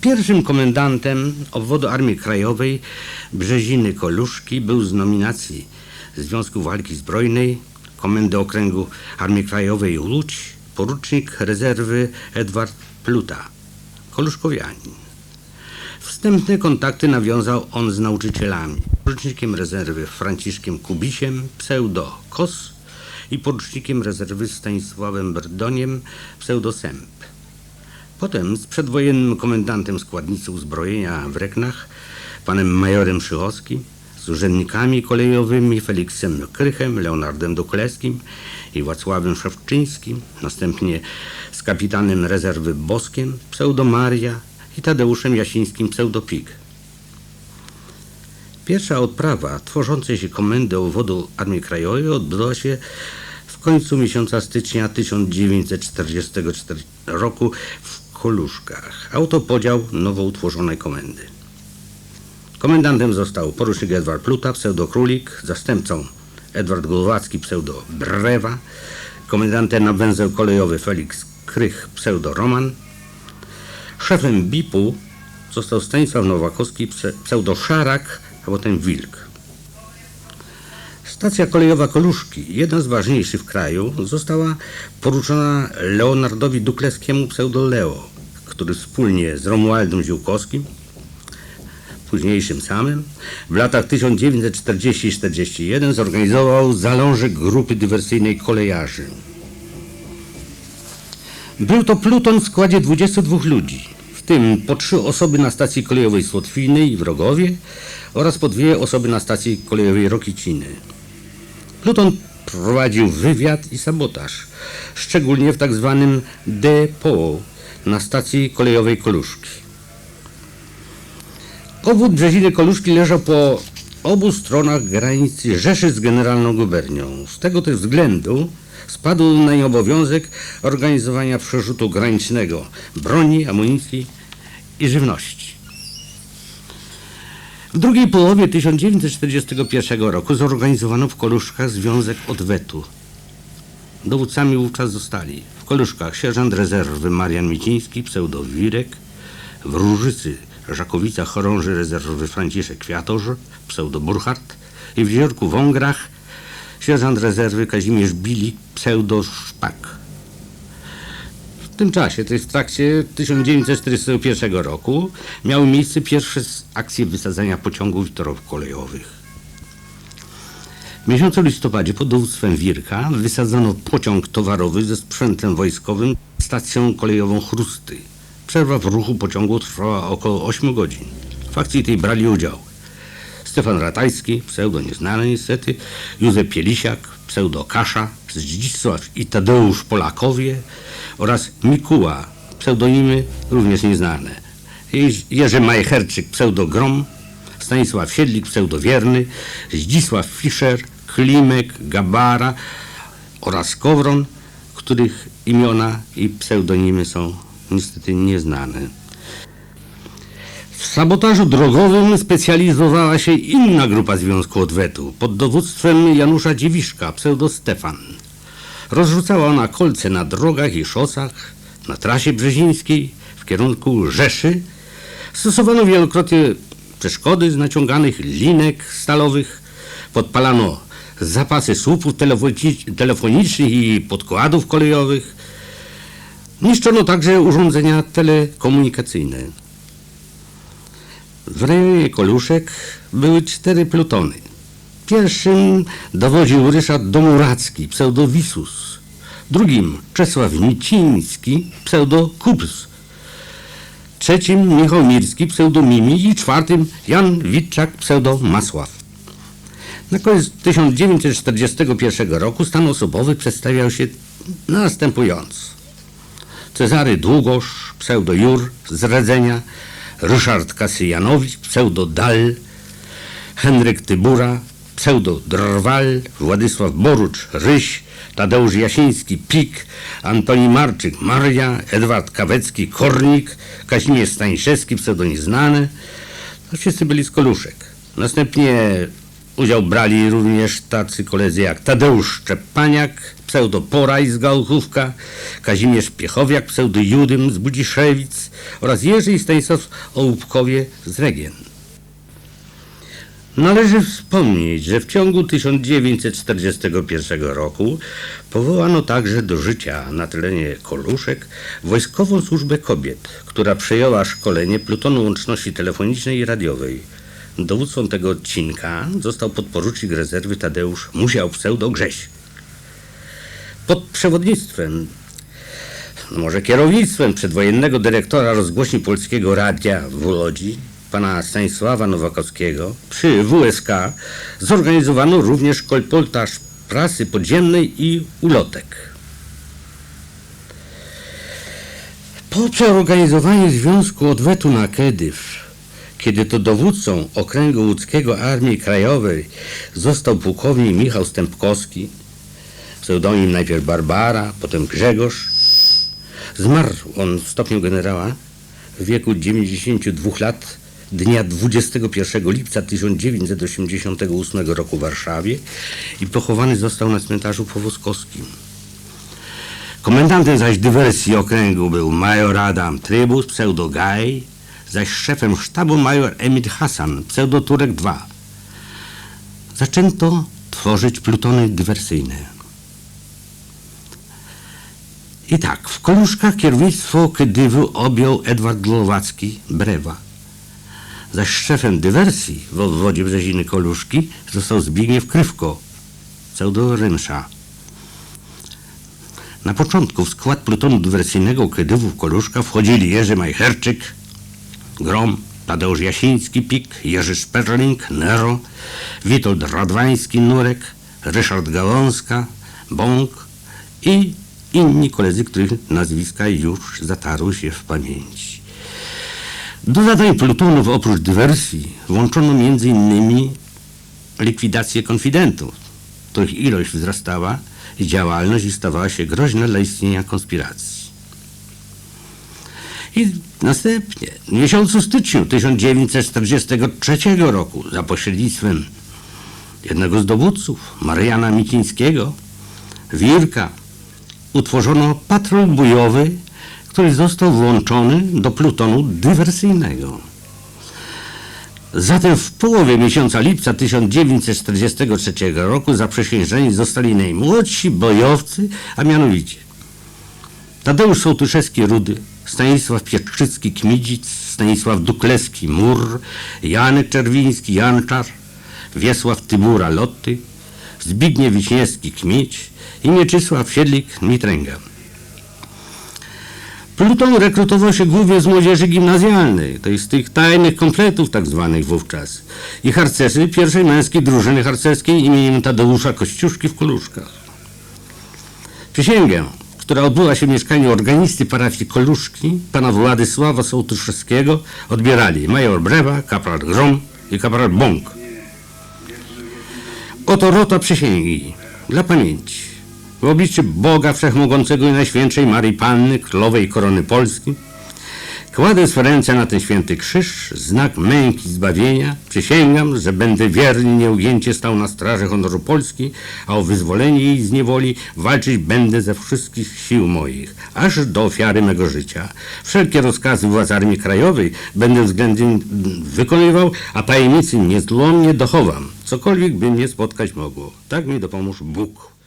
Pierwszym komendantem obwodu Armii Krajowej Brzeziny Koluszki był z nominacji Związku Walki Zbrojnej Komendy Okręgu Armii Krajowej Łódź porucznik rezerwy Edward Pluta, koluszkowianin. Wstępne kontakty nawiązał on z nauczycielami. Porucznikiem rezerwy Franciszkiem Kubisiem, pseudo Kos i porucznikiem rezerwy Stanisławem Brdoniem, pseudo Sęp. Potem z przedwojennym komendantem składnicy uzbrojenia w Reknach, panem majorem Szychowskim, z urzędnikami kolejowymi Feliksem Krychem, Leonardem Dukleskim i Wacławem Szewczyńskim, następnie z kapitanem rezerwy Boskiem, pseudo Maria i Tadeuszem Jasińskim, pseudo Pig. Pierwsza odprawa tworzącej się komendy obwodu Armii Krajowej odbyła się w końcu miesiąca stycznia 1944 roku w Koluszkach. Autopodział nowo utworzonej komendy. Komendantem został porucznik Edward Pluta, pseudo Królik, zastępcą Edward Głowacki, pseudo Brewa, komendantem na węzeł kolejowy Felix Krych, pseudo Roman, szefem BIP-u został Stanisław Nowakowski, pse- pseudo Szarak, a potem Wilk. Stacja kolejowa Koluszki, jedna z ważniejszych w kraju, została poruczona Leonardowi Dukleskiemu pseudo Leo, który wspólnie z Romualdem Ziółkowskim, późniejszym samym, w latach 1940-41 zorganizował zalążek grupy dywersyjnej kolejarzy. Był to pluton w składzie 22 ludzi, w tym po trzy osoby na stacji kolejowej Słotwiny i Wrogowie oraz po dwie osoby na stacji kolejowej Rokiciny. Pluton prowadził wywiad i sabotaż, szczególnie w tak zwanym depot na stacji kolejowej Koluszki. Obwód Brzeziny Koluszki leżał po obu stronach granicy Rzeszy z Generalną Gubernią. Z tego też względu spadł na nie obowiązek organizowania przerzutu granicznego broni, amunicji i żywności. W drugiej połowie 1941 roku zorganizowano w Koluszkach Związek Odwetu. Dowódcami wówczas zostali w Koluszkach sierżant rezerwy Marian Miciński, pseudo Wirek, w Różycy Żakowica chorąży rezerwy Franciszek Kwiatorz, pseudo Burchardt i w Jeziorku Wągrach sierżant rezerwy Kazimierz Bilik, pseudo Szpak. Tym czasie, to jest w trakcie 1941 roku, miały miejsce pierwsze akcje wysadzania pociągów i torów kolejowych. W miesiącu listopadzie pod dowództwem Wirka wysadzono pociąg towarowy ze sprzętem wojskowym stacją kolejową Chrusty. Przerwa w ruchu pociągu trwała około 8 godzin. W akcji tej brali udział Stefan Ratajski, pseudo nieznany niestety, Józef Pielisiak, pseudo Kasza, Zdzisław i Tadeusz Polakowie oraz Mikuła, pseudonimy również nieznane. Jerzy Majcherczyk, pseudo Grom, Stanisław Siedlik, pseudo Wierny, Zdzisław Fischer, Klimek, Gabara oraz Kowron, których imiona i pseudonimy są niestety nieznane. W sabotażu drogowym specjalizowała się inna grupa Związku Odwetu pod dowództwem Janusza Dziewiszka, pseudo Stefan. Rozrzucała ona kolce na drogach i szosach, na trasie brzezińskiej w kierunku Rzeszy. Stosowano wielokrotnie przeszkody z naciąganych linek stalowych, podpalano zapasy słupów telefoni- telefonicznych i podkładów kolejowych. Niszczono także urządzenia telekomunikacyjne. W rejonie Koluszek były cztery plutony. Pierwszym dowodził Ryszard Domuracki, pseudo Wisus. Drugim Czesław Niciński, pseudo. Trzecim Michał Mirski, pseudo Mimi i czwartym Jan Witczak, pseudo Masław. Na koniec 1941 roku stan osobowy przedstawiał się następująco. Cezary Długosz, pseudo Jur z Redzenia, Ryszard Kasyjanowicz, pseudo Dal, Henryk Tybura, pseudo Drwal, Władysław Borucz, Ryś, Tadeusz Jasiński, Pik, Antoni Marczyk, Maria, Edward Kawecki, Kornik, Kazimierz Staniszewski, pseudo Nieznany. To wszyscy byli z Koluszek. Następnie Udział brali również tacy koledzy jak Tadeusz Szczepaniak, pseudo Poraj z Gałchówka, Kazimierz Piechowiak, pseudo Judym z Budziszewic oraz Jerzy Stanisław Ołupkowie z Regien. Należy wspomnieć, że w ciągu 1941 roku powołano także do życia na terenie Koluszek Wojskową Służbę Kobiet, która przejęła szkolenie plutonu łączności telefonicznej i radiowej. Dowódcą tego odcinka został podporucznik rezerwy Tadeusz Musiał pseudo Grześ. Pod przewodnictwem, może kierownictwem przedwojennego dyrektora rozgłośni Polskiego Radia w Łodzi, pana Stanisława Nowakowskiego, przy WSK zorganizowano również kolportaż prasy podziemnej i ulotek. Po przeorganizowaniu Związku Odwetu na Kedyw, kiedy to dowódcą Okręgu Łódzkiego Armii Krajowej został pułkownik Michał Stępkowski, pseudonim najpierw Barbara, potem Grzegorz, zmarł on w stopniu generała w wieku 92 lat dnia 21 lipca 1988 roku w Warszawie i pochowany został na cmentarzu powoskowskim. Komendantem zaś dywersji okręgu był major Adam Trybus, pseudo Gaj, zaś szefem sztabu major Emil Hasan, pseudo Turek II. Zaczęto tworzyć plutony dywersyjne. I tak, w Koluszkach kierownictwo Kedywu objął Edward Głowacki, Brewa. Zaś szefem dywersji w obwodzie Brzeziny Koluszki został Zbigniew Krywko, pseudo Rymsza. Na początku w skład plutonu dywersyjnego Kedywu w Koluszka wchodzili Jerzy Majcherczyk, Grom, Tadeusz Jasiński, Pik, Jerzy Sperling, Nero, Witold Radwański, Nurek, Ryszard Gałązka, Bąk i inni koledzy, których nazwiska już zatarły się w pamięci. Do zadań plutonów oprócz dywersji włączono m.in. likwidację konfidentów, których ilość wzrastała i działalność stawała się groźna dla istnienia konspiracji. I następnie, w miesiącu styczniu 1943 roku, za pośrednictwem jednego z dowódców, Mariana Micińskiego, Wirka, utworzono patrol bojowy, który został włączony do plutonu dywersyjnego. Zatem w połowie miesiąca lipca 1943 roku zaprzysiężeni zostali najmłodsi bojowcy, a mianowicie Tadeusz Sołtyszewski-Rudy, Stanisław Pietrzycki-Kmidzic, Stanisław Duklewski-Mur, Janek Czerwiński-Janczar, Wiesław Tybura-Lotty, Zbigniew Wiśniewski-Kmieć i Mieczysław Siedlik-Mitręga. Pluton rekrutował się głównie z młodzieży gimnazjalnej, to jest tych tajnych kompletów tak zwanych wówczas i harcerzy pierwszej męskiej drużyny harcerskiej imieniem Tadeusza Kościuszki w Koluszkach. Przysięgę, która odbyła się w mieszkaniu organisty parafii Koluszki, pana Władysława Sołtyszewskiego, odbierali major Brewa, kapral Grom i kapral Bąk. Oto rota przysięgi dla pamięci. W obliczu Boga Wszechmogącego i Najświętszej Marii Panny, Królowej Korony Polski, kładę swe ręce na ten święty krzyż, znak męki zbawienia. Przysięgam, że będę wiernie nieugięcie stał na straży honoru Polski, a o wyzwolenie jej z niewoli walczyć będę ze wszystkich sił moich, aż do ofiary mego życia. Wszelkie rozkazy władz Armii Krajowej będę względnie wykonywał, a tajemnicy niezłomnie dochowam, cokolwiek by mnie spotkać mogło. Tak mi dopomóż Bóg.